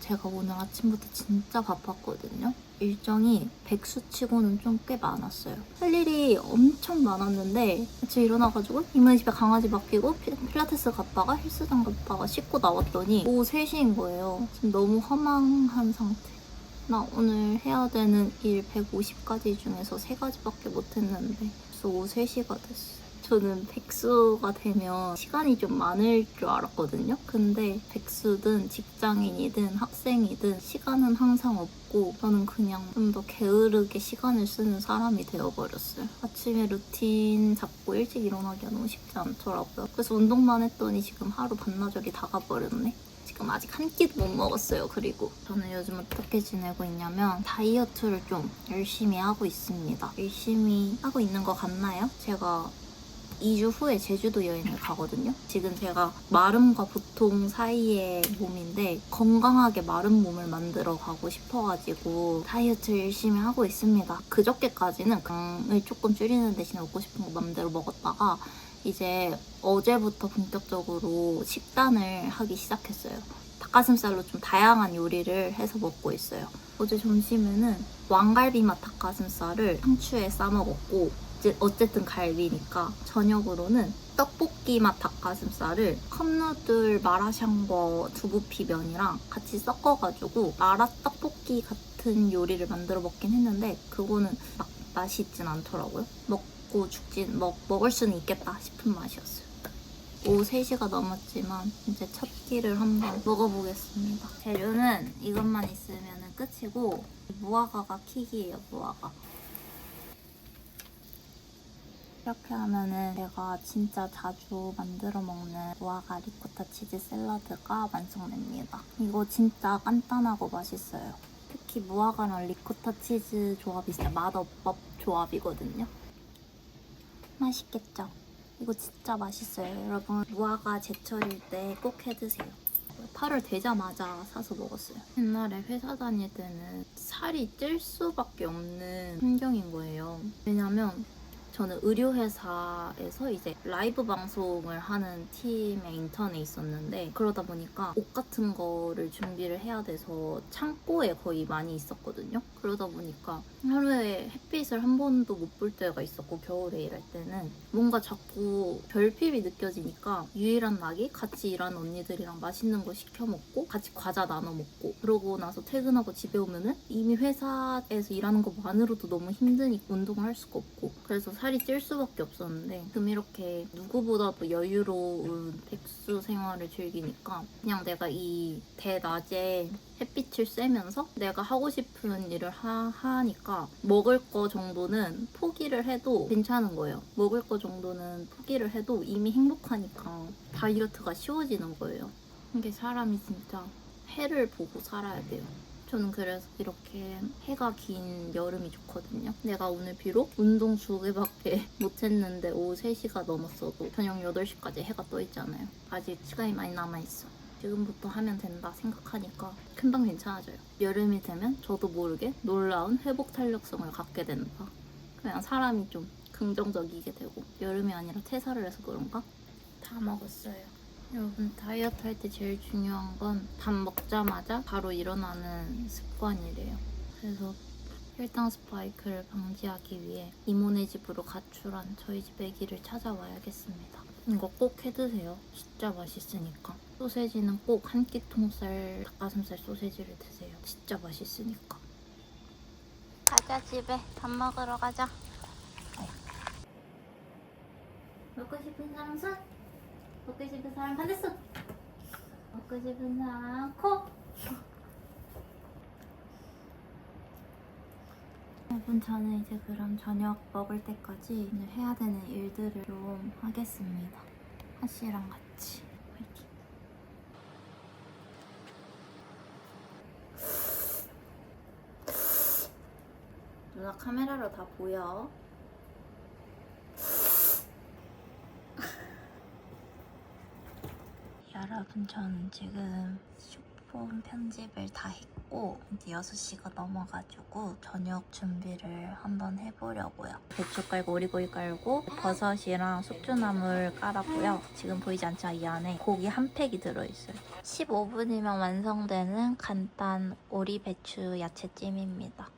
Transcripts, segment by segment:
제가 오늘 아침부터 진짜 바빴거든요. 일정이 백수치고는 좀 꽤 많았어요. 할 일이 엄청 많았는데 아침에 일어나가지고 이모네 집에 강아지 맡기고 피- 필라테스 갔다가 헬스장 갔다가 씻고 나왔더니 오후 3시인 거예요. 지금 너무 허망한 상태. 나 오늘 해야 되는 일 150가지 중에서 3가지밖에 못했는데 벌써 오후 3시가 됐어. 저는 백수가 되면 시간이 좀 많을 줄 알았거든요. 근데 백수든 직장인이든 학생이든 시간은 항상 없고 저는 그냥 좀 더 게으르게 시간을 쓰는 사람이 되어버렸어요. 아침에 루틴 잡고 일찍 일어나기가 너무 쉽지 않더라고요. 그래서 운동만 했더니 지금 하루 반나절이 다 가버렸네. 지금 아직 한 끼도 못 먹었어요. 그리고 저는 요즘 어떻게 지내고 있냐면 다이어트를 좀 열심히 하고 있습니다. 열심히 하고 있는 것 같나요? 제가 2주 후에 제주도 여행을 가거든요. 지금 제가 마름과 보통 사이의 몸인데 건강하게 마른 몸을 만들어 가고 싶어가지고 다이어트 열심히 하고 있습니다. 그저께까지는 강을 조금 줄이는 대신에 먹고 싶은 거 맘대로 먹었다가 이제 어제부터 본격적으로 식단을 하기 시작했어요. 닭가슴살로 좀 다양한 요리를 해서 먹고 있어요. 어제 점심에는 왕갈비 맛 닭가슴살을 상추에 싸 먹었고 어쨌든 갈비니까 저녁으로는 떡볶이 맛 닭가슴살을 컵누들 마라샹궈 두부피면이랑 같이 섞어가지고 마라 떡볶이 같은 요리를 만들어 먹긴 했는데 그거는 막 맛있진 않더라고요. 먹고 죽진 먹, 먹을 수는 있겠다 싶은 맛이었어요. 오후 3시가 넘었지만 이제 첫 끼를 한번 먹어보겠습니다. 재료는 이것만 있으면 끝이고 무화과가 킥이에요, 무화과. 이렇게 하면은 제가 진짜 자주 만들어 먹는 무화과 리코타 치즈 샐러드가 완성됩니다. 이거 진짜 간단하고 맛있어요. 특히 무화과랑 리코타 치즈 조합이 진짜 맛없법 조합이거든요. 맛있겠죠? 이거 진짜 맛있어요. 여러분 무화과 제철일 때 꼭 해드세요. 8월 되자마자 사서 먹었어요. 옛날에 회사 다닐 때는 살이 찔 수밖에 없는 환경인 거예요. 왜냐면 저는 의료회사에서 이제 라이브 방송을 하는 팀의 인턴에 있었는데 그러다 보니까 옷 같은 거를 준비를 해야 돼서 창고에 거의 많이 있었거든요. 그러다 보니까 하루에 햇빛을 한 번도 못 볼 때가 있었고 겨울에 일할 때는 뭔가 자꾸 결핍이 느껴지니까 유일한 낙이 같이 일하는 언니들이랑 맛있는 거 시켜 먹고 같이 과자 나눠 먹고 그러고 나서 퇴근하고 집에 오면은 이미 회사에서 일하는 것만으로도 너무 힘드니까 운동을 할 수가 없고 그래서 살이 찔 수밖에 없었는데 지금 이렇게 누구보다도 여유로운 백수 생활을 즐기니까 그냥 내가 이 대낮에 햇빛을 쐬면서 내가 하고 싶은 일을 하, 하니까 먹을 거 정도는 포기를 해도 괜찮은 거예요. 먹을 거 정도는 포기를 해도 이미 행복하니까 다이어트가 쉬워지는 거예요. 이게 사람이 진짜 해를 보고 살아야 돼요. 저는 그래서 이렇게 해가 긴 여름이 좋거든요. 내가 오늘 비록 운동 두 개밖에 못했는데 오후 3시가 넘었어도 저녁 8시까지 해가 떠 있잖아요. 아직 시간이 많이 남아있어. 지금부터 하면 된다 생각하니까 금방 괜찮아져요. 여름이 되면 저도 모르게 놀라운 회복 탄력성을 갖게 된다. 그냥 사람이 좀 긍정적이게 되고 여름이 아니라 퇴사를 해서 그런가? 다 먹었어요. 여러분 다이어트 할 때 제일 중요한 건 밥 먹자마자 바로 일어나는 습관이래요. 그래서 혈당 스파이크를 방지하기 위해 이모네 집으로 가출한 저희 집 애기를 찾아와야겠습니다. 이거 꼭 해드세요. 진짜 맛있으니까. 소세지는 꼭 한 끼 통살 닭가슴살 소세지를 드세요. 진짜 맛있으니까. 가자 집에 밥 먹으러 가자. 먹고 싶은 사람 손. 싶은 사람 반대손. 먹고 싶은 사람 코. 여러분 저는 이제 그럼 저녁 먹을 때까지 오늘 해야 되는 일들을 좀 하겠습니다. 하씨랑 같이. 화이팅. 누나 카메라로 다 보여. 여러분 저는 지금 앨범 편집을 다 했고 이제 6시가 넘어가지고 저녁 준비를 한번 해보려고요. 배추 깔고 오리고기 깔고 버섯이랑 숙주나물 깔았고요. 지금 보이지 않죠? 이 안에 고기 한 팩이 들어있어요. 15분이면 완성되는 간단 오리 배추 야채찜입니다.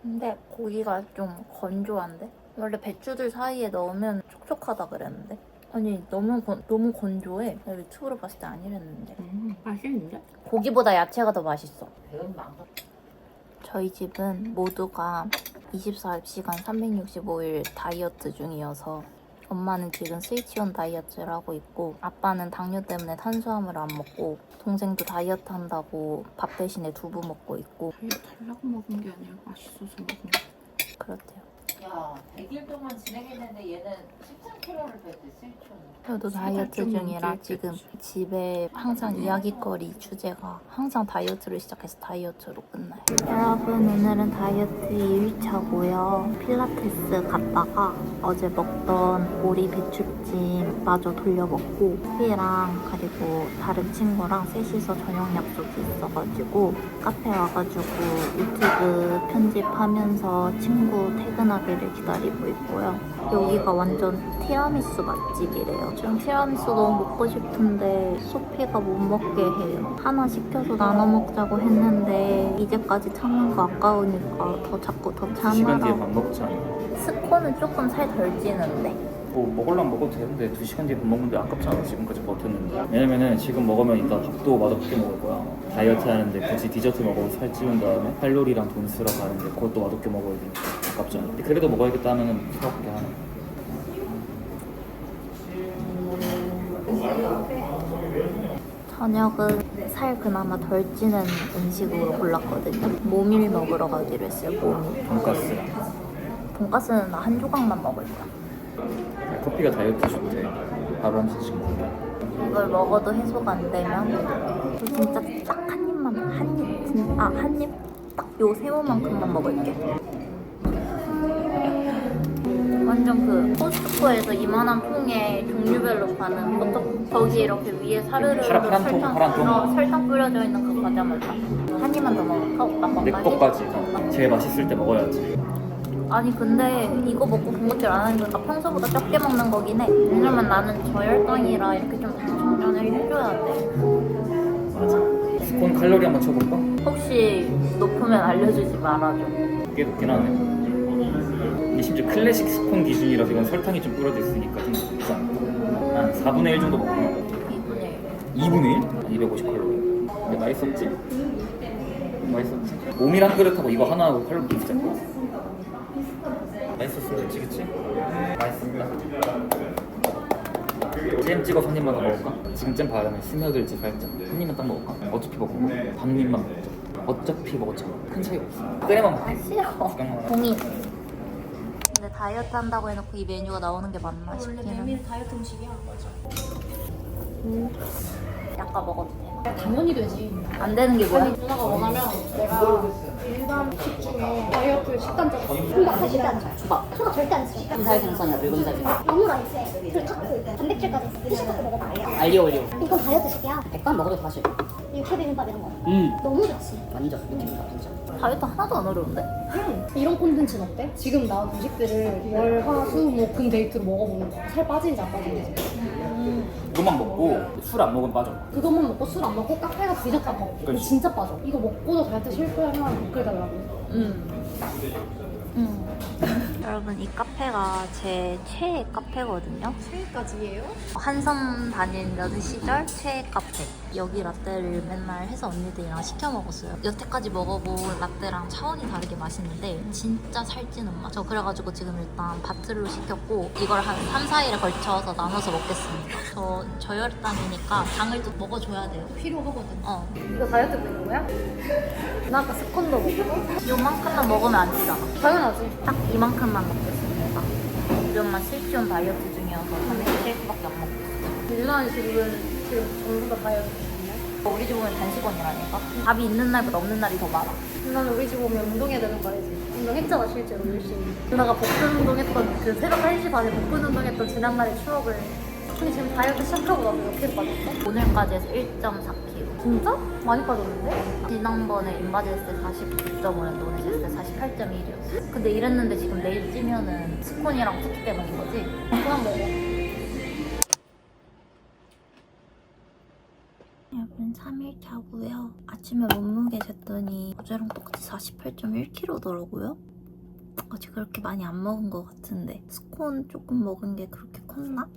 근데 고기가 좀 건조한데? 원래 배추들 사이에 넣으면 촉촉하다 그랬는데 아니 너무 건, 너무 건조해 나 유튜브로 봤을 때 아니랬는데 음, 맛있는데? 고기보다 야채가 더 맛있어 배운. 저희 집은 모두가 24시간 365일 다이어트 중이어서 엄마는 지금 스위치온 다이어트를 하고 있고 아빠는 당뇨 때문에 탄수화물 안 먹고 동생도 다이어트 한다고 밥 대신에 두부 먹고 있고 달라고 먹은 게 아니라 맛있어서 먹은 거. 그렇대요 야, 100일 동안 진행했는데 얘는 13kg를 뺐대, 스위치온. 저도 다이어트 좀 중이라 문제 지금 집에 항상 이야기거리 주제가 항상 다이어트를 시작해서 다이어트로 끝나요. 여러분 오늘은 다이어트 2일차고요. 필라테스 갔다가 어제 먹던 오리 배추찜 마저 돌려 먹고 피랑 그리고 다른 친구랑 셋이서 저녁 약속이 있어가지고 카페 와가지고 유튜브 편집하면서 친구 퇴근하기 를 기다리고 있고요. 여기가 완전 티라미수 맛집이래요. 지금 티라미수 너무 먹고 싶은데 소피가 못 먹게 해요. 하나 시켜서 나눠 먹자고 했는데 이제까지 참는 거 아까우니까 더 자꾸 더 시간 뒤에 참으라고. 밥 먹자. 스콘은 조금 살 덜 찌는데. 뭐 먹으려면 먹어도 되는데 2시간 뒤에 밥 먹는데 아깝잖아 지금까지 버텼는데 왜냐면은 지금 먹으면 이따 밥도 맛없게 먹을 거야 다이어트 하는데 굳이 디저트 먹어서 살 찌운 다음에 칼로리랑 돈 쓰러 가는데 그것도 맛없게 먹어야 되니까 아깝잖아 근데 그래도 먹어야겠다 하면은 사먹게 하는 저녁은 살 그나마 덜 찌는 음식으로 골랐거든요. 모밀 먹으러 가기로 했어요. 모밀. 돈가스 돈가스는 나 한 조각만 먹을 거야. 커피가 다이어트 좋대 하루 한 잔씩 먹으면 이걸 먹어도 해소가 안 되면 진짜 딱 한 입만 한 입, 아, 한 입 딱 요 세모만큼만 먹을게. 완전 그 코스트코에서 이만한 통에 종류별로 파는 버터 거기 이렇게 위에 사르르 파란- 파란 통, 설탕 파란 통. 어, 설탕 뿌려져 있는 그 과자 맛한 입만 더 먹을까? 오빠 내? 것까지 제일 맛있을 때 먹어야지 아니 근데 이거 먹고 군것질 안 하는 거니까 평소보다 적게 먹는 거긴 해. 왜냐면 나는 저혈당이라 이렇게 좀 충전을 해줘야 돼. 맞아 스콘 칼로리 한번 쳐볼까? 혹시 높으면 알려주지 말아줘. 꽤 높긴 하네 근데 심지어 클래식 스콘 기준이라서 이건 설탕이 좀 뿌려져 있으니까 좀 높지 않아 한 4분의 1 정도 먹구나 2분의 2분의 1? 250칼로리 근데 맛있었지? 맛있었지? 몸이랑 그릇하고 이거 하나하고 칼로리 비슷할 거야 맛있었으면 좋지 그치? 맛있습니다 잼 찍어서 한 입만 더 먹을까? 지금 잼 바르면 스며들지 살짝 한 입만 딱 먹을까? 어차피 먹어 반 입만 먹자 어차피 먹었잖아 큰 차이 없어 끓여만 먹게 싫어. 구경만 하자. 공인. 다이어트 한다고 해놓고 이 메뉴가 나오는 게 맞나 싶기는. 다이어트 음식이야. 약간 먹어도 돼. 당연히 되지. 안 되는 게 뭐야? 누나가 원하면 내가 일반 음식 중에 다이어트 식단적 혼밥 줘요. 주밥. 소가 절대 안 써요. 흰살 생선이나 붉은 살 생선 너무 맛있어요. 그리고 타코, 단백질까지 있어요. 시식도 먹어봐요. 알리오 올리오 이건 다이어트식이야. 백반 먹어도 사실 육회 비빔밥 이런 거. 음 너무 좋지. 완전 느낌이다 진짜 다이어트 하나도 안 어려운데? 이런 콘텐츠는 어때? 지금 나온 음식들을 월, 화, 수, 목, 금 데이트로 먹어보는 거야. 살 빠지는지 안 빠지는지. 이것만 먹고 술 안 먹으면 빠져 그것만 먹고 술 안 먹고 카페 가서 디저트 안 먹고. 그럼. 진짜 빠져. 이거 먹고도 다이어트 실패하면 댓글 달라고. 응. 여러분 이 카페가 제 최애 카페거든요. 최애까지예요? 한섬 다니던 시절 최애 카페. 여기 라떼를 맨날 해서 언니들이랑 시켜 먹었어요. 여태까지 먹어본 라떼랑 차원이 다르게 맛있는데 진짜 살찌는 맛. 저 그래가지고 지금 일단 바틀로 시켰고 이걸 한 3, 4일에 걸쳐서 나눠서 먹겠습니다. 저 저혈당이니까 당을 좀 먹어줘야 돼요. 필요하거든. 어. 이거 다이어트 되는 거야? 나 아까 스콘도 먹고. 요만큼만 먹으면 안 되잖아. 당연하지. 딱 이만큼만 먹겠습니다. 이런만 실시온 다이어트 중이어서 3일째밖에 안 먹고 있어요. 유나는 지금 지금 전부 다 다이어트 중이야? 우리 집 오면 단식원이라니까? 밥이 있는 날보다 없는 날이 더 많아. 나는 우리 집 오면 운동해야 되는 거 알지? 운동했잖아 실제로 열심히 누나가 복근 운동했던 그 새벽 1시 반에 복근 운동했던 지난날의 추억을 근데 지금 다이어트 시작하고 나서 몇 킬로 빠졌어? 오늘까지 해서 1.4kg. 진짜? 많이 빠졌는데? 지난번에 인바디 했을 때 49.5였는데 오늘 쟀을 때 48.1이었어. 근데 이랬는데 지금 내일 찌면은 스콘이랑 쿠키 때문인 거지? 그만 먹어. 여러분 3일 차고요. 아침에 몸무게 쟀더니 어제랑 똑같이 48.1kg더라고요. 아직 그렇게 많이 안 먹은 것 같은데 스콘 조금 먹은 게 그렇게 컸나?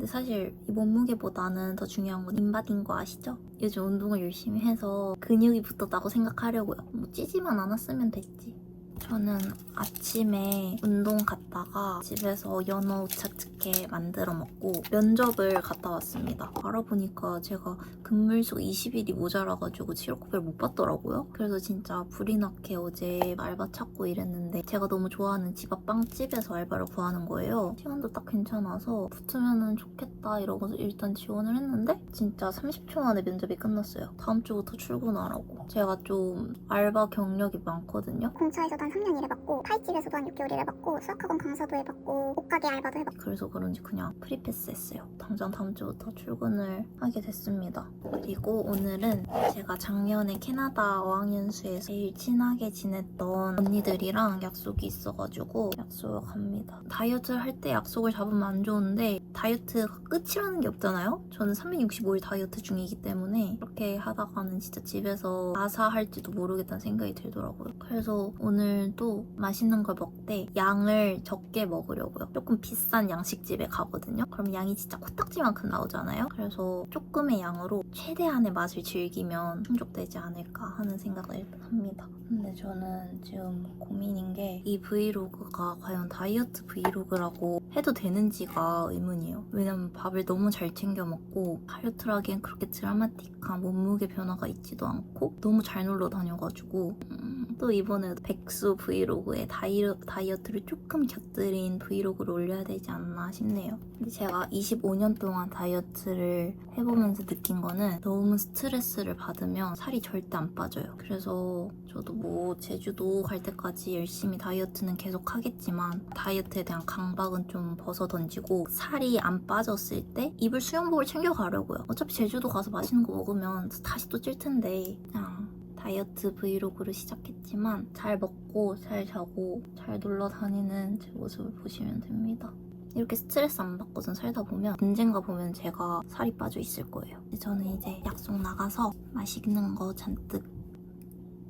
근데 사실 이 몸무게보다는 더 중요한 건 인바디인 거 아시죠? 요즘 운동을 열심히 해서 근육이 붙었다고 생각하려고요. 뭐 찌지만 않았으면 됐지. 저는 아침에 운동 갔다가 집에서 연어 우차츠케 만들어 먹고 면접을 갔다 왔습니다. 알아보니까 제가 근무일수가 20일이 모자라가지고 취업급여를 못 받더라고요. 그래서 진짜 불이 나게 어제 알바 찾고 이랬는데 제가 너무 좋아하는 집 앞 빵집에서 알바를 구하는 거예요. 시간도 딱 괜찮아서 붙으면 좋겠다 이러고 일단 지원을 했는데 진짜 30초 만에 면접이 끝났어요. 다음 주부터 출근하라고. 제가 좀 알바 경력이 많거든요. 공차에서도 한 3년 일해봤고 파이집에서도 한 6개월 일해봤고 수학학원 강사도 해봤고 옷가게 알바도 해봤고 그래서 그런지 그냥 프리패스 했어요. 당장 다음 주부터 출근을 하게 됐습니다. 그리고 오늘은 제가 작년에 캐나다 어학연수에서 제일 친하게 지냈던 언니들이랑 약속이 있어가지고 약속을 갑니다. 다이어트를 할 때 약속을 잡으면 안 좋은데 다이어트가 끝이라는 게 없잖아요? 저는 365일 다이어트 중이기 때문에 그렇게 하다가는 진짜 집에서 아사할지도 모르겠다는 생각이 들더라고요. 그래서 오늘 도 맛있는 걸 먹되 양을 적게 먹으려고요. 조금 비싼 양식집에 가거든요. 그럼 양이 진짜 코딱지만큼 나오잖아요. 그래서 조금의 양으로 최대한의 맛을 즐기면 충족되지 않을까 하는 생각을 합니다. 근데 저는 지금 고민인 게 이 브이로그가 과연 다이어트 브이로그라고 해도 되는지가 의문이에요. 왜냐면 밥을 너무 잘 챙겨 먹고 다이어트를 하기엔 그렇게 드라마틱한 몸무게 변화가 있지도 않고 너무 잘 놀러 다녀가지고 음, 또 이번에 백수 브이로그에 다이어, 다이어트를 조금 곁들인 브이로그를 올려야 되지 않나 싶네요. 근데 제가 25년 동안 다이어트를 해보면서 느낀 거는 너무 스트레스를 받으면 살이 절대 안 빠져요. 그래서 저도 뭐 제주도 갈 때까지 열심히 다이어트는 계속 하겠지만 다이어트에 대한 강박은 좀 벗어 던지고 살이 안 빠졌을 때 입을 수영복을 챙겨 가려고요. 어차피 제주도 가서 맛있는 거 먹으면 다시 또 찔 텐데 그냥 다이어트 브이로그를 시작했지만 잘 먹고 잘 자고 잘 놀러 다니는 제 모습을 보시면 됩니다. 이렇게 스트레스 안 받고선 살다 보면 언젠가 보면 제가 살이 빠져 있을 거예요. 저는 이제 약속 나가서 맛있는 거 잔뜩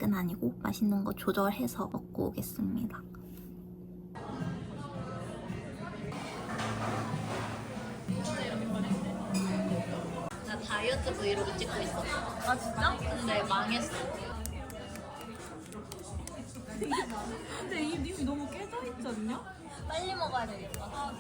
은 아니고 맛있는 거 조절해서 먹고 오겠습니다. 나 다이어트 브이로그 찍고 있었어. 아 진짜? 근데 망했어. 근데 이 님이 너무 깨져 있지 않냐? 빨리 먹어야 되겠다.